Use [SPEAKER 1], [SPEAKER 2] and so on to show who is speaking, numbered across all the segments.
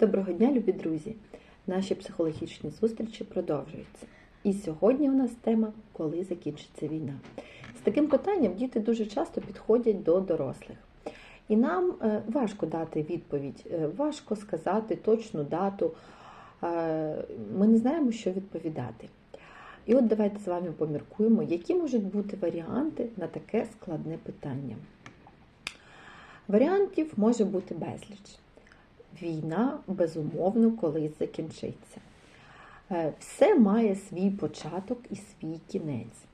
[SPEAKER 1] Доброго дня, любі друзі! Наші психологічні зустрічі продовжуються. І сьогодні у нас тема Коли закінчиться війна. З таким питанням діти дуже часто підходять до дорослих. І нам е, важко дати відповідь, е, важко сказати точну дату. Е, Ми не знаємо, що відповідати. І от давайте з вами поміркуємо, які можуть бути варіанти на таке складне питання. Варіантів може бути безліч. Війна, безумовно, колись закінчиться. Е, Все має свій початок і свій кінець.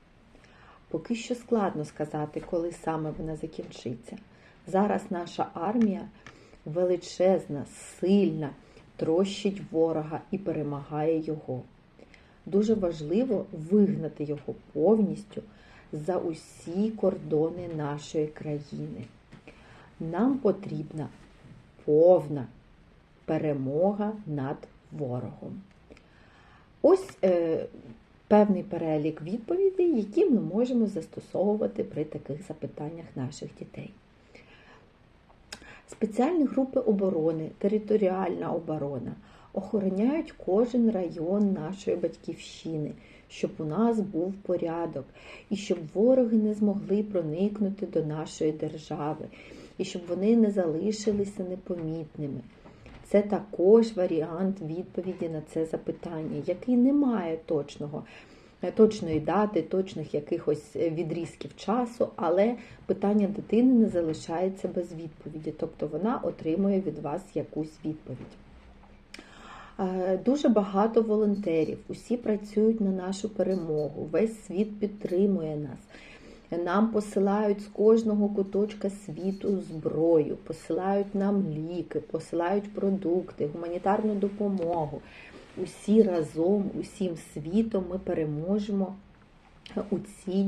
[SPEAKER 1] Поки що складно сказати, коли саме вона закінчиться. Зараз наша армія величезна, сильна, трощить ворога і перемагає його. Дуже важливо вигнати його повністю за усі кордони нашої країни. Нам потрібна повна перемога над ворогом. Ось е, певний перелік відповідей, які ми можемо застосовувати при таких запитаннях наших дітей. Спеціальні групи оборони, територіальна оборона охороняють кожен район нашої батьківщини, щоб у нас був порядок, і щоб вороги не змогли проникнути до нашої держави, і щоб вони не залишилися непомітними. Це також варіант відповіді на це запитання, який не має точного, точної дати, точних якихось відрізків часу, але питання дитини не залишається без відповіді, тобто вона отримує від вас якусь відповідь. Е, Дуже багато волонтерів, усі працюють на нашу перемогу, весь світ підтримує нас. Нам посилають з кожного куточка світу зброю, посилають нам ліки, посилають продукти, гуманітарну допомогу. Усі разом, усім світом ми переможемо у цій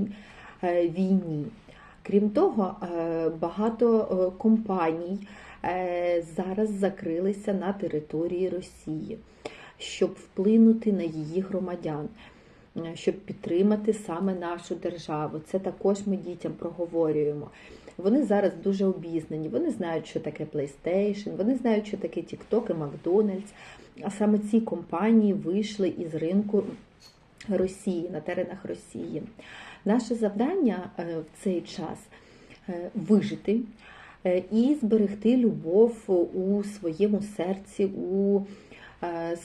[SPEAKER 1] е, війні. Крім того, е, багато е, компаній зараз закрилися на території Росії, щоб вплинути на її громадян щоб підтримати саме нашу державу. Це також ми дітям проговорюємо. Вони зараз дуже обізнані, вони знають, що таке PlayStation, вони знають, що таке TikTok і Макдональдс. А саме ці компанії вийшли із ринку Росії на теренах Росії. Наше завдання в цей час вижити і зберегти любов у своєму серці. у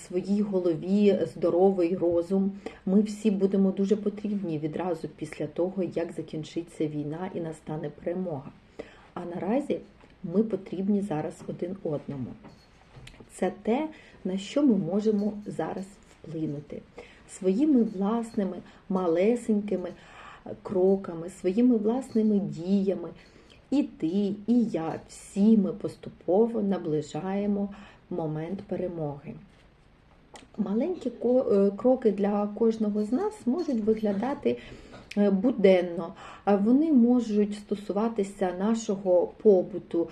[SPEAKER 1] своїй голові здоровий розум. Ми всі будемо дуже потрібні відразу після того, як закінчиться війна і настане перемога. А наразі ми потрібні зараз один одному. Це те, на що ми можемо зараз вплинути своїми власними малесенькими кроками, своїми власними діями. І ти, і я, всі ми поступово наближаємо момент перемоги. Маленькі кроки для кожного з нас можуть виглядати буденно, вони можуть стосуватися нашого побуту,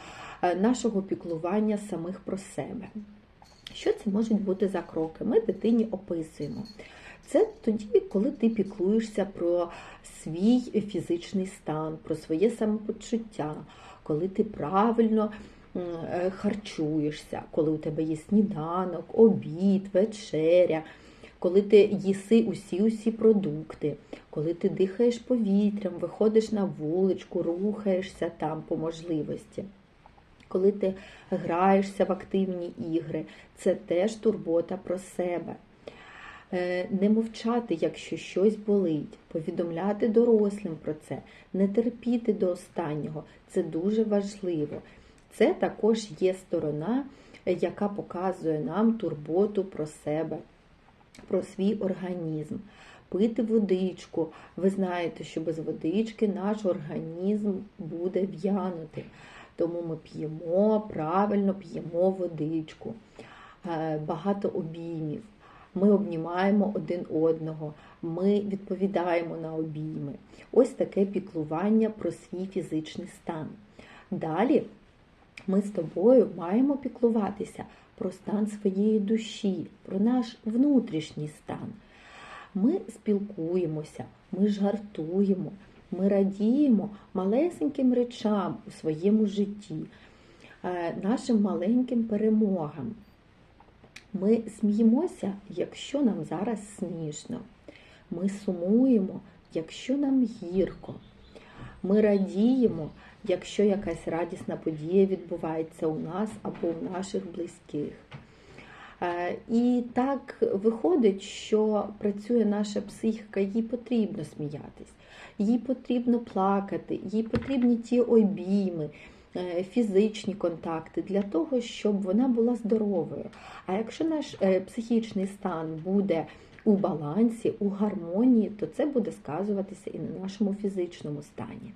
[SPEAKER 1] нашого піклування самих про себе. Що це можуть бути за кроки? Ми дитині описуємо. Це тоді, коли ти піклуєшся про свій фізичний стан, про своє самопочуття, коли ти правильно харчуєшся, коли у тебе є сніданок, обід, вечеря, коли ти їси усі-усі продукти, коли ти дихаєш повітрям, виходиш на вуличку, рухаєшся там по можливості. Коли ти граєшся в активні ігри, це теж турбота про себе. Не мовчати, якщо щось болить, повідомляти дорослим про це, не терпіти до останнього це дуже важливо. Це також є сторона, яка показує нам турботу про себе, про свій організм. Пити водичку. Ви знаєте, що без водички наш організм буде в'янути. Тому ми п'ємо, правильно п'ємо водичку, багато обіймів. Ми обнімаємо один одного, ми відповідаємо на обійми. Ось таке піклування про свій фізичний стан. Далі ми з тобою маємо піклуватися про стан своєї душі, про наш внутрішній стан. Ми спілкуємося, ми жартуємо, ми радіємо малесеньким речам у своєму житті, нашим маленьким перемогам. Ми сміємося, якщо нам зараз смішно. Ми сумуємо, якщо нам гірко. Ми радіємо, якщо якась радісна подія відбувається у нас або у наших близьких. Е, І так виходить, що працює наша психіка, їй потрібно сміятись, їй потрібно плакати, їй потрібні ті обійми, е, фізичні контакти для того, щоб вона була здоровою. А якщо наш е, психічний стан буде у балансі, у гармонії, то це буде сказуватися і на нашому фізичному стані.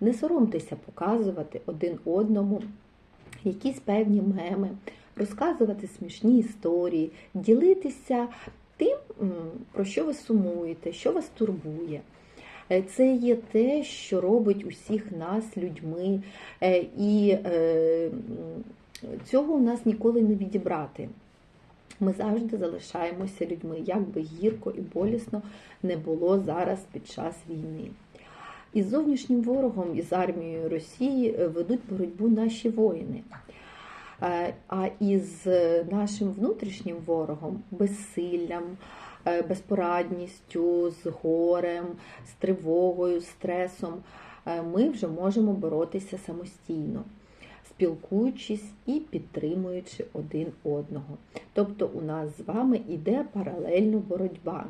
[SPEAKER 1] Не соромтеся показувати один одному якісь певні меми, розказувати смішні історії, ділитися тим, про що ви сумуєте, що вас турбує. Е, Це є те, що робить усіх нас людьми, Е, і е, цього у нас ніколи не відібрати. Ми завжди залишаємося людьми, як би гірко і болісно не було зараз під час війни. Із зовнішнім ворогом, із армією Росії е, ведуть боротьбу наші воїни. Е, А із е, нашим внутрішнім ворогом, безсиллям, безпорадністю, з горем, з тривогою, стресом, ми вже можемо боротися самостійно, спілкуючись і підтримуючи один одного. Тобто у нас з вами іде паралельна боротьба.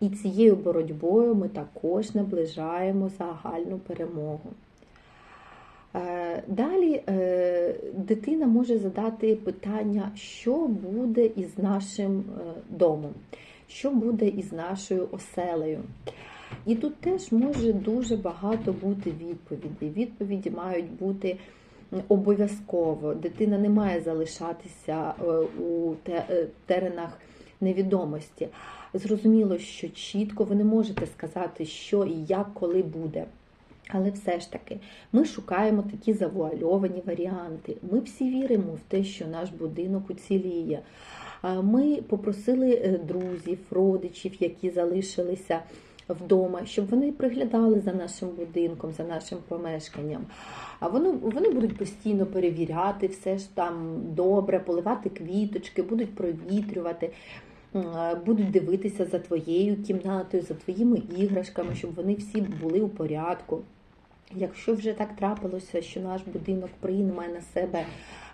[SPEAKER 1] І цією боротьбою ми також наближаємо загальну перемогу. Е, Далі е, дитина може задати питання, що буде із нашим е, домом, що буде із нашою оселею. І тут теж може дуже багато бути відповідей. Відповіді мають бути обов'язково. Дитина не має залишатися е, у е, теренах невідомості. Зрозуміло, що чітко ви не можете сказати, що і як, коли буде. Але все ж таки, ми шукаємо такі завуальовані варіанти. Ми всі віримо в те, що наш будинок уціліє. Ми попросили е, друзів, родичів, які залишилися вдома, щоб вони приглядали за нашим будинком, за нашим помешканням. А вони, вони будуть постійно перевіряти, все ж там добре, поливати квіточки, будуть провітрювати. Будуть дивитися за твоєю кімнатою, за твоїми іграшками, щоб вони всі були у порядку. Якщо вже так трапилося, що наш будинок прийме на себе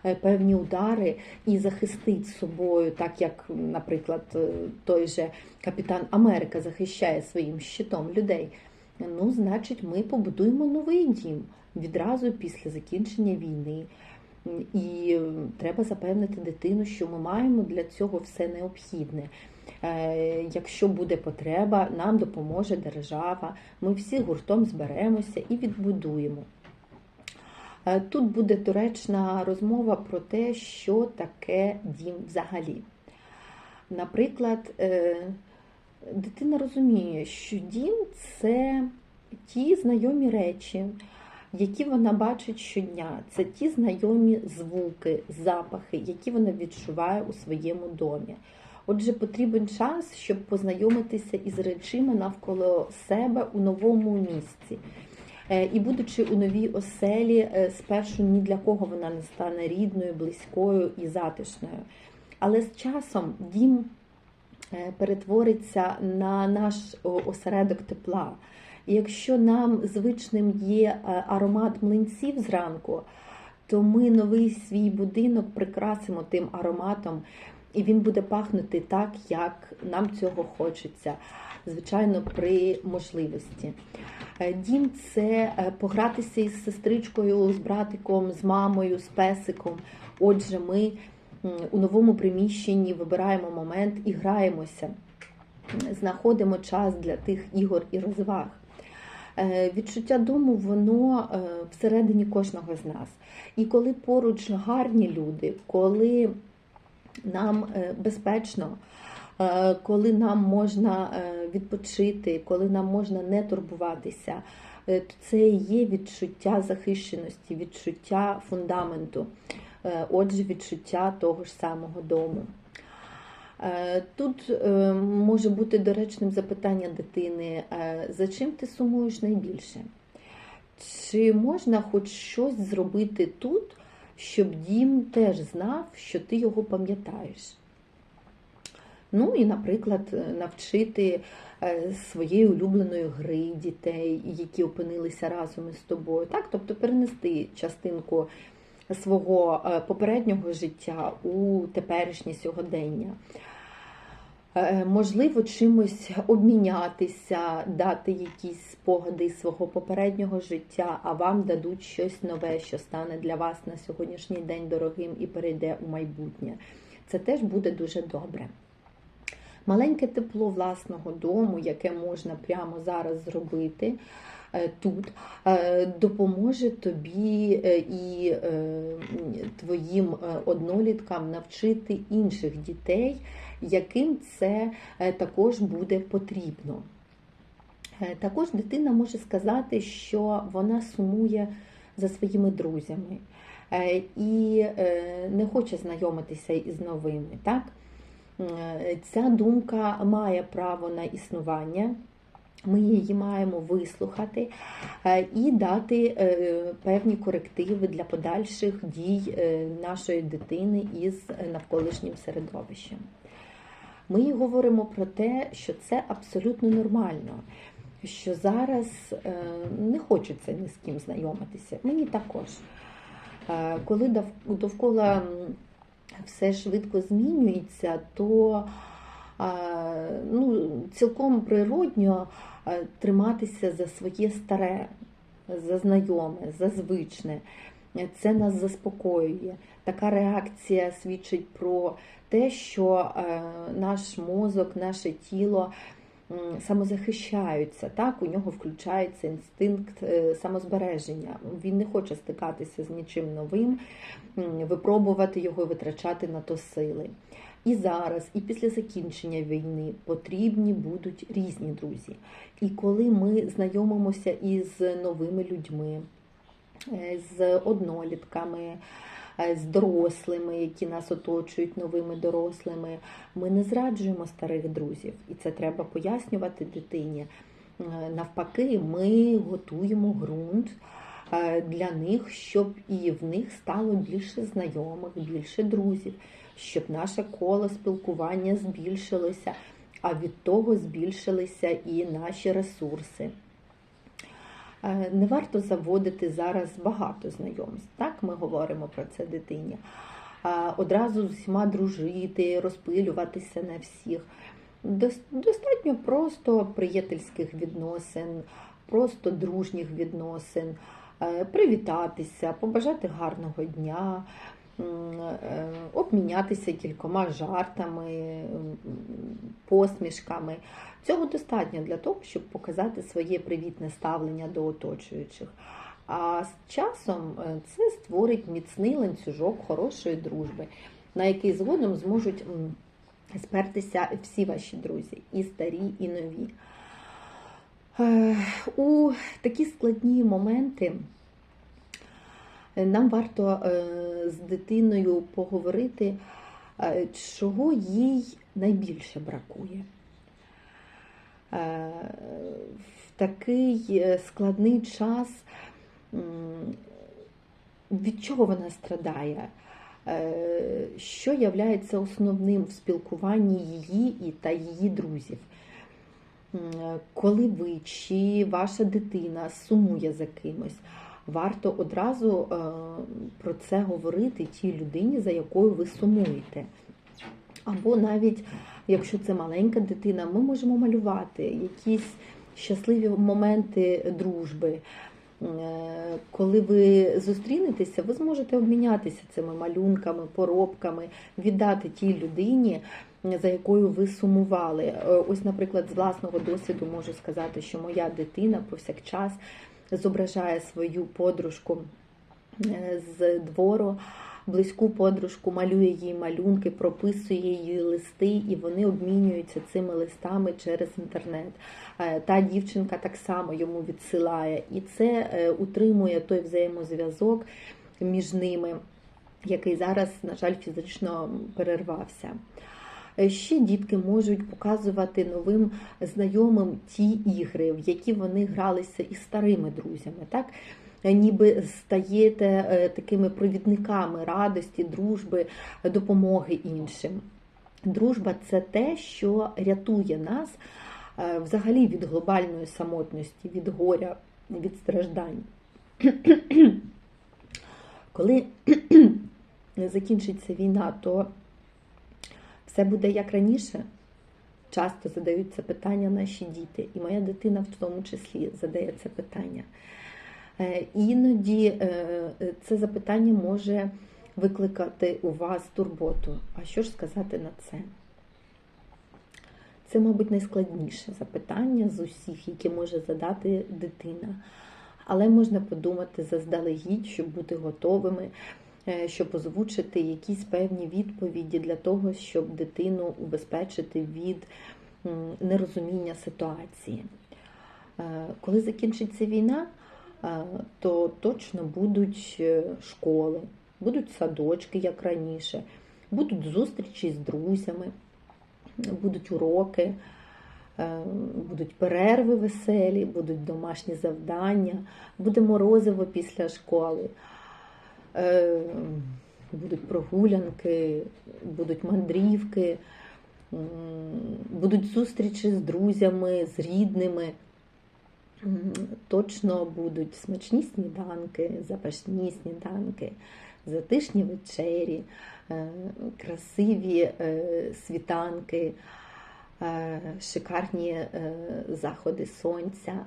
[SPEAKER 1] е, певні удари і захистить собою, так як, наприклад, е, той же капітан Америка захищає своїм щитом людей, ну, значить, ми побудуємо новий дім відразу після закінчення війни. І треба запевнити дитину, що ми маємо для цього все необхідне. Е, Якщо буде потреба, нам допоможе держава. Ми всі гуртом зберемося і відбудуємо. Е, Тут буде доречна розмова про те, що таке дім взагалі. Наприклад, е, дитина розуміє, що дім це ті знайомі речі, які вона бачить щодня. Це ті знайомі звуки, запахи, які вона відчуває у своєму домі. Отже, потрібен час, щоб познайомитися із речима навколо себе у новому місці. Е, І будучи у новій оселі, е, спершу ні для кого вона не стане рідною, близькою і затишною. Але з часом дім е, перетвориться на наш осередок тепла. І якщо нам звичним є аромат млинців зранку, то ми новий свій будинок прикрасимо тим ароматом, і він буде пахнути так, як нам цього хочеться, звичайно, при можливості. Е, Дім це е, погратися із сестричкою, з братиком, з мамою, з песиком. Отже, ми у новому приміщенні вибираємо момент і граємося, знаходимо час для тих ігор і розваг. Е, Відчуття дому, воно всередині кожного з нас. І коли поруч гарні люди, коли нам е, безпечно, е, коли нам можна е, відпочити, коли нам можна не турбуватися, то це є відчуття захищеності, відчуття фундаменту, отже, відчуття того ж самого дому. Тут може бути доречним запитання дитини, за чим ти сумуєш найбільше? Чи можна хоч щось зробити тут, щоб дім теж знав, що ти його пам'ятаєш. Ну і, наприклад, навчити е, своєї улюбленої гри дітей, які опинилися разом із тобою. Так? Тобто перенести частинку свого е, попереднього життя у теперішнє сьогодення. Е, Можливо, чимось обмінятися, дати якісь спогади свого попереднього життя, а вам дадуть щось нове, що стане для вас на сьогоднішній день дорогим і перейде у майбутнє. Це теж буде дуже добре. Маленьке тепло власного дому, яке можна прямо зараз зробити е, тут, е, допоможе тобі і твоїм одноліткам навчити інших дітей, яким це е, також буде потрібно. Е, Також дитина може сказати, що вона сумує за своїми друзями е, і не хоче знайомитися із новими. Так? Ця думка має право на існування. Ми її маємо вислухати і дати певні корективи для подальших дій нашої дитини із навколишнім середовищем. Ми їй говоримо про те, що це абсолютно нормально, що зараз е, не хочеться ні з ким знайомитися. Мені також. Е, Коли довкола все швидко змінюється, то е, ну, цілком природньо триматися за своє старе, за знайоме, за звичне. Це нас заспокоює. Така реакція свідчить про те, що е, наш мозок, наше тіло самозахищаються. Так, у нього включається інстинкт е, самозбереження. Він не хоче стикатися з нічим новим, випробувати його, і витрачати на то сили. І зараз, і після закінчення війни потрібні будуть різні друзі. І коли ми знайомимося із новими людьми, е, з однолітками, з дорослими, які нас оточують новими дорослими, ми не зраджуємо старих друзів, і це треба пояснювати дитині. Е, Навпаки, ми готуємо ґрунт е, для них, щоб і в них стало більше знайомих, більше друзів, щоб наше коло спілкування збільшилося, а від того збільшилися і наші ресурси. Е, Не варто заводити зараз багато знайомств. Так, ми говоримо про це дитині. Одразу з усіма дружити, розпилюватися на всіх. Достатньо просто приятельських відносин, просто дружніх відносин, е, привітатися, побажати гарного дня, е, обмінятися кількома жартами, посмішками. Цього достатньо для того, щоб показати своє привітне ставлення до оточуючих. А з часом е, це створить міцний ланцюжок хорошої дружби, на який згодом зможуть спертися всі ваші друзі, і старі, і нові. Е, У такі складні моменти е, нам варто е, з дитиною поговорити, е, чого їй найбільше бракує. Е, В такий е, складний час від чого вона страдає? Е, Що являється основним в спілкуванні її та її друзів? Коли ви чи ваша дитина сумує за кимось, варто одразу е, про це говорити тій людині, за якою ви сумуєте. Або навіть якщо це маленька дитина, ми можемо малювати якісь щасливі моменти дружби. Е, Коли ви зустрінетеся, ви зможете обмінятися цими малюнками, поробками, віддати тій людині, за якою ви сумували. Е, Ось, наприклад, з власного досвіду можу сказати, що моя дитина повсякчас зображає свою подружку е, з двору, близьку подружку, малює їй малюнки, прописує її листи, і вони обмінюються цими листами через інтернет. Е, Та дівчинка так само йому відсилає, і це е, утримує той взаємозв'язок між ними, який зараз, на жаль, фізично перервався. Е, Ще дітки можуть показувати новим знайомим ті ігри, в які вони гралися із старими друзями. Так? е, ніби стаєте е, такими провідниками радості, дружби, допомоги іншим. Дружба це те, що рятує нас взагалі від глобальної самотності, від горя, від страждань. Коли закінчиться війна, то все буде як раніше. Часто задають це питання наші діти, і моя дитина в тому числі задає це питання. Е, Іноді е, це запитання може викликати у вас турботу. А що ж сказати на це? Це, мабуть, найскладніше запитання з усіх, які може задати дитина. Але можна подумати заздалегідь, щоб бути готовими, щоб озвучити якісь певні відповіді для того, щоб дитину убезпечити від нерозуміння ситуації. Е, Коли закінчиться війна, е, то точно будуть е, школи, будуть садочки, як раніше, будуть зустрічі з друзями, будуть уроки, е, будуть перерви веселі, будуть домашні завдання, буде морозиво після школи, е, будуть прогулянки, будуть мандрівки, будуть зустрічі з друзями, з рідними. Точно будуть смачні сніданки, запашні сніданки, затишні вечері, е, красиві е, світанки, е, шикарні е, заходи сонця, е,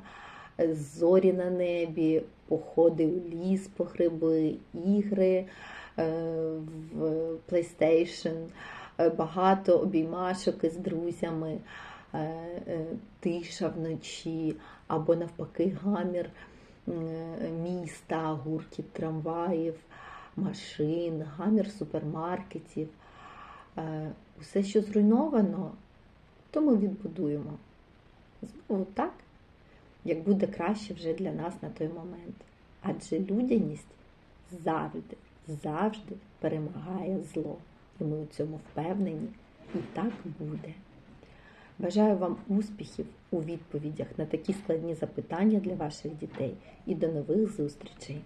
[SPEAKER 1] зорі на небі, походи у ліс по гриби, ігри е, в PlayStation, е, багато обіймашок із друзями, е, тиша вночі або навпаки гамір міста, гуркіт трамваїв, машин, гамір супермаркетів. Усе, що зруйновано, то ми відбудуємо. Знову так, як буде краще вже для нас на той момент. Адже людяність завжди, завжди перемагає зло. І ми у цьому впевнені, і так буде. Бажаю вам успіхів у відповідях на такі складні запитання для ваших дітей і до нових зустрічей!